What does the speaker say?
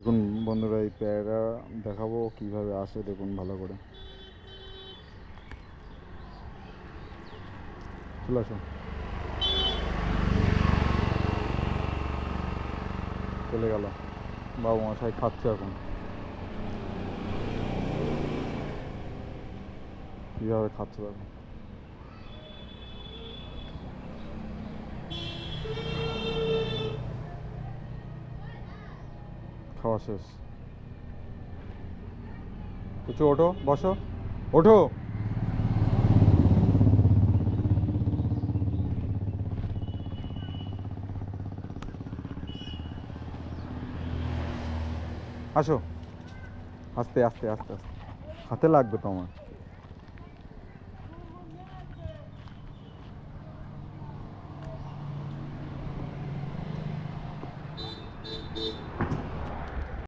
দেখুন বন্ধুরা, এই পেয়ারা দেখাবো কীভাবে আসে, দেখুন ভালো করে। চলে আসো। চলে গেল। বাবু মশাই খাচ্ছে এখন। কীভাবে খাচ্ছে দেখো। খাওয়া শেষ কিছু ওঠো বসো ওঠো আসো। আস্তে আস্তে আস্তে আস্তে। হাতে লাগবে তো আমার